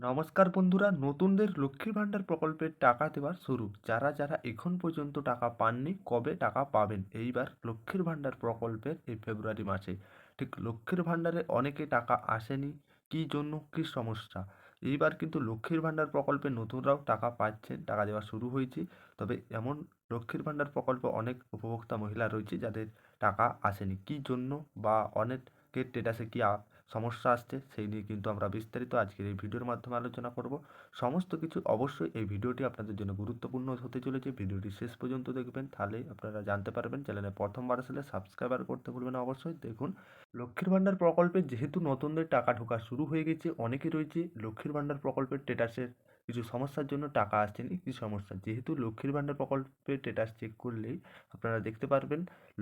নমস্কার বন্ধুরা, নতুনদের লক্ষ্মীর ভাণ্ডার প্রকল্পের টাকা দেওয়া শুরু। যারা যারা এখন পর্যন্ত টাকা পাননি, কবে টাকা পাবেন? এইবার লক্ষ্মীর ভাণ্ডার প্রকল্পের এই ফেব্রুয়ারি মাসে। ঠিক লক্ষ্মীর ভাণ্ডারে অনেকে টাকা আসেনি। কী জন্য? কী সমস্যা? এইবার কিন্তু লক্ষ্মীর ভাণ্ডার প্রকল্পে নতুনরাও টাকা পাচ্ছেন, টাকা দেওয়া শুরু হয়েছে। তবে এমন লক্ষ্মীর ভাণ্ডার প্রকল্পে অনেক উপভোক্তা মহিলা রয়েছে যাদের টাকা আসেনি। কী জন্য বা অনেকের স্টেটাসে কী সমস্যা আসছে, সেই নিয়ে কিন্তু আমরা বিস্তারিত আজকের এই ভিডিওর মাধ্যমে আলোচনা করব। সমস্ত কিছু অবশ্যই এই ভিডিওটি আপনাদের জন্য গুরুত্বপূর্ণ হতে চলেছে। ভিডিওটি শেষ পর্যন্ত দেখবেন, তাহলে আপনারা জানতে পারবেন চ্যানেলে প্রথমবার আসলে সাবস্ক্রাইবার করতে ভুলবেন অবশ্যই। দেখুন, লক্ষ্মীর ভাণ্ডার প্রকল্পে যেহেতু নতুনদের টাকা ঢোকা শুরু হয়ে গেছে অনেকে রয়েছে লক্ষ্মীর ভাণ্ডার প্রকল্পের স্টেটাসের কিছু সমস্যার জন্য টাকা আসছে আসছেনি কিছু সমস্যা। যেহেতু লক্ষ্মীর ভাণ্ডার প্রকল্পের স্টেটাস চেক করলেই আপনারা দেখতে পারবেন,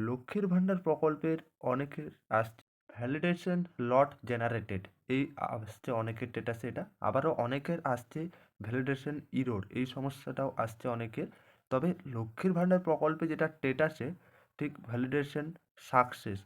লক্ষ্মীর ভাণ্ডার প্রকল্পের অনেকের আসছে ভ্যালিডেশন লট জেনারেটেড এই আসছে অনেকের স্টেটাসে এটা আবারও অনেকের আসছে ভ্যালিডেশন ইরোর এই সমস্যাটাও আসছে অনেকের। তবে লক্ষ্মীর ভাণ্ডার প্রকল্পে যেটা স্টেটাসে ঠিক validation success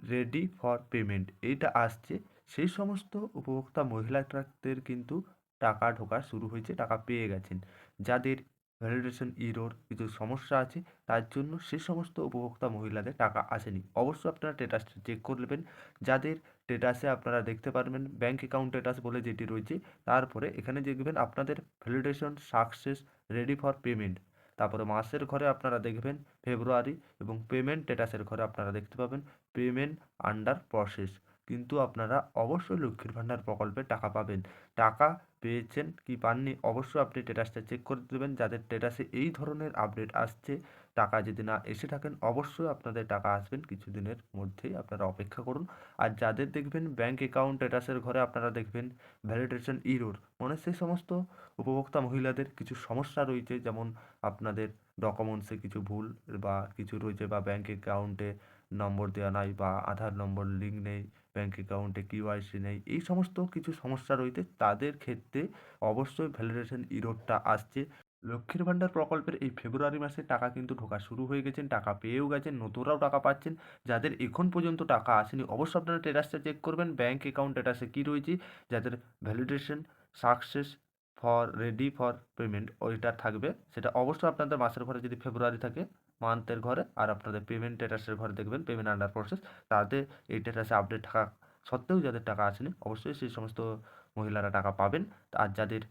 ready for payment এইটা আসছে। সেই সমস্ত উপভোক্তা মহিলাদের কিন্তু টাকা ঢোকা শুরু হয়েছে, টাকা পেয়ে গেছেন। যাদের ভ্যালিডেশন ইরোর কিছু সমস্যা আছে, তার জন্য সে সমস্ত উপভোক্তা মহিলাদের টাকা আসেনি। অবশ্যই আপনারা স্টেটাসটা চেক করবেন যাদের স্টেটাসে আপনারা দেখতে পারবেন ব্যাঙ্ক অ্যাকাউন্ট স্টেটাস বলে যেটি রয়েছে, তারপরে এখানে দেখবেন আপনাদের validation success ready for payment তারপরে মাসের ঘরে আপনারা দেখবেন ফেব্রুয়ারি এবং পেমেন্ট স্টেটাসের ঘরে আপনারা দেখতে পাবেন। পেমেন্ট আন্ডার প্রসেস কিন্তু আপনারা অবশ্যই লক্ষ্মীর ভাণ্ডার প্রকল্পে টাকা পাবেন। টাকা পেয়েছেন কি পাননি অবশ্যই আপনি স্টেটাসটা চেক করে দেবেন। যাদের স্টেটাসে এই ধরনের আপডেট আসছে, টাকা যদি না এসে থাকেন, অবশ্যই আপনাদের টাকা আসবেন। কিছুদিনের মধ্যেই আপনারা অপেক্ষা করুন। আর যাদের দেখবেন ব্যাঙ্ক অ্যাকাউন্ট স্টেটাসের ঘরে আপনারা দেখবেন ভ্যালিডেশন ইরোর মানে সেই সমস্ত উপভোক্তা মহিলাদের কিছু সমস্যা রয়েছে। যেমন আপনাদের ডকুমেন্টসে কিছু ভুল বা কিছু রয়েছে বা ব্যাঙ্ক অ্যাকাউন্টে নম্বর দেওয়া নাই বা আধার নম্বর লিঙ্ক নেই ব্যাঙ্ক অ্যাকাউন্টে কিওয়াইসি নেই, এই সমস্ত কিছু সমস্যা রয়েছে। তাদের ক্ষেত্রে অবশ্যই ভ্যালিডেশন ইরোডটা আসছে। লক্ষ্মীর ভাণ্ডার প্রকল্পের এই ফেব্রুয়ারি মাসে টাকা কিন্তু ঢোকা শুরু হয়ে গেছেন টাকা পেয়েও গেছেন, নতুনরাও টাকা পাচ্ছেন। যাদের এখন পর্যন্ত টাকা আসেনি, অবশ্যই আপনারা স্টেটাসটা চেক করবেন ব্যাঙ্ক অ্যাকাউন্ট স্টেটাসে কী রয়েছে, যাদের validation success for ready for payment ওইটা থাকবে। সেটা অবশ্যই আপনাদের মাসের পরে যদি ফেব্রুয়ারি থাকে মান্থের ঘরে আর আপনাদের পেমেন্ট স্টেটাসের ঘরে দেখবেন পেমেন্ট আন্ডার প্রসেস তাদের এই স্টেটাসে আপডেট থাকা সত্ত্বেও যাদের টাকা আসেনি, অবশ্যই সেই সমস্ত মহিলারা টাকা পাবেন। আর যাদের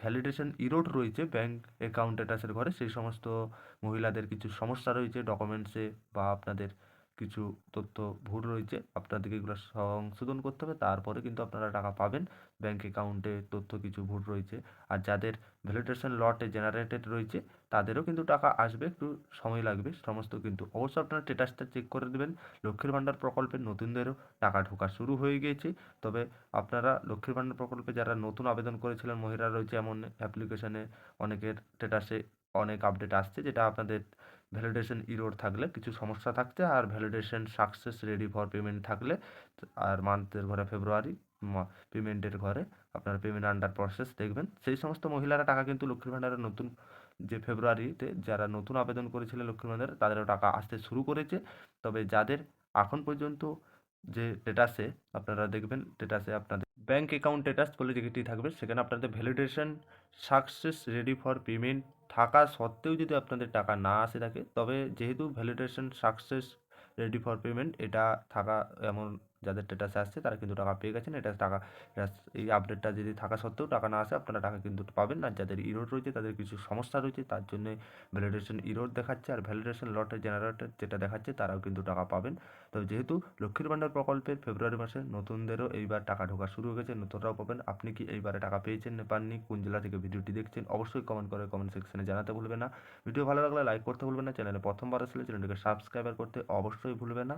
ভ্যালিডেশন ইরোড রয়েছে ব্যাঙ্ক অ্যাকাউন্ট স্টেটাসের ঘরে, সেই সমস্ত মহিলাদের কিছু সমস্যা রয়েছে ডকুমেন্টসে বা আপনাদের কিছু তথ্য ভুল রয়েছে, আপনাদেরকে এগুলো সংশোধন করতে হবে। তারপরে কিন্তু আপনারা টাকা পাবেন ব্যাঙ্ক অ্যাকাউন্টে তথ্য কিছু ভুল রয়েছে। আর যাদের ভ্যালিডেশন লটে জেনারেটেড রয়েছে, তাদেরও কিন্তু টাকা আসবে, একটু সময় লাগবে, সমস্ত কিন্তু। অবশ্যই আপনারা স্টেটাসটা চেক করে দেবেন। লক্ষ্মীর ভাণ্ডার প্রকল্পের নতুনদেরও টাকা ঢোকা শুরু হয়ে গিয়েছে। তবে আপনারা লক্ষ্মীর ভাণ্ডার প্রকল্পে যারা নতুন আবেদন করেছিলেন মহিলা রয়েছে এমন অ্যাপ্লিকেশনে অনেকের স্টেটাসে অনেক আপডেট আসছে, যেটা আপনাদের ভ্যালিডেশন ইরোর থাকলে, কিছু সমস্যা থাকছে, আর validation success ready for payment থাকলে, আর মান্থের ঘরে ফেব্রুয়ারি পেমেন্টের ঘরে আপনারা পেমেন্ট আন্ডার প্রসেস দেখবেন। সেই সমস্ত মহিলারা টাকা কিন্তু লক্ষ্মীর ভাণ্ডারের নতুন যে ফেব্রুয়ারিতে যারা নতুন আবেদন করেছিলেন লক্ষ্মীর ভাণ্ডারে, তাদেরও টাকা আসতে শুরু করেছে। তবে যাদের এখন পর্যন্ত যে স্টেটাসে আপনারা দেখবেন স্টেটাসে আপনাদের ব্যাঙ্ক অ্যাকাউন্ট স্টেটাস বলে যেটি থাকবে, সেখানে আপনাদের validation success ready for payment থাকা সত্ত্বেও যদি আপনাদের টাকা না আসে থাকে, তবে যেহেতু validation success ready for payment এটা থাকা এমন যাদের স্টেটাসে আসছে, তারা কিন্তু টাকা পেয়ে গেছেন। এটা টাকা এই আপডেটটা যদি থাকা সত্ত্বেও টাকা না আসে, আপনারা টাকা কিন্তু পাবেন না। যাদের ইরোড রয়েছে, তাদের কিছু সমস্যা রয়েছে, তার জন্য ভ্যালিডেশন ইরোড দেখাচ্ছে। আর ভ্যালিডেশন লটের জেনারেটর যেটা দেখাচ্ছে, তারাও কিন্তু টাকা পাবেন। তবে যেহেতু লক্ষ্মীর ভাণ্ডার প্রকল্পের ফেব্রুয়ারি মাসে নতুনদেরও এইবার টাকা ঢোকা শুরু হয়ে গেছে নতুনরাও পাবেন। আপনি কি এইবারে টাকা পেয়েছেন না পাননি? কোন জেলা থেকে ভিডিওটি দেখছেন? অবশ্যই কমেন্ট করে কমেন্ট সেকশনে জানাতে ভুলবেন না। ভিডিও ভালো লাগলে লাইক করতে ভুলবেন না। চ্যানেলে প্রথমবার আসলে চ্যানেলটিকে সাবস্ক্রাইবার করতে অবশ্যই ভুলবেন না।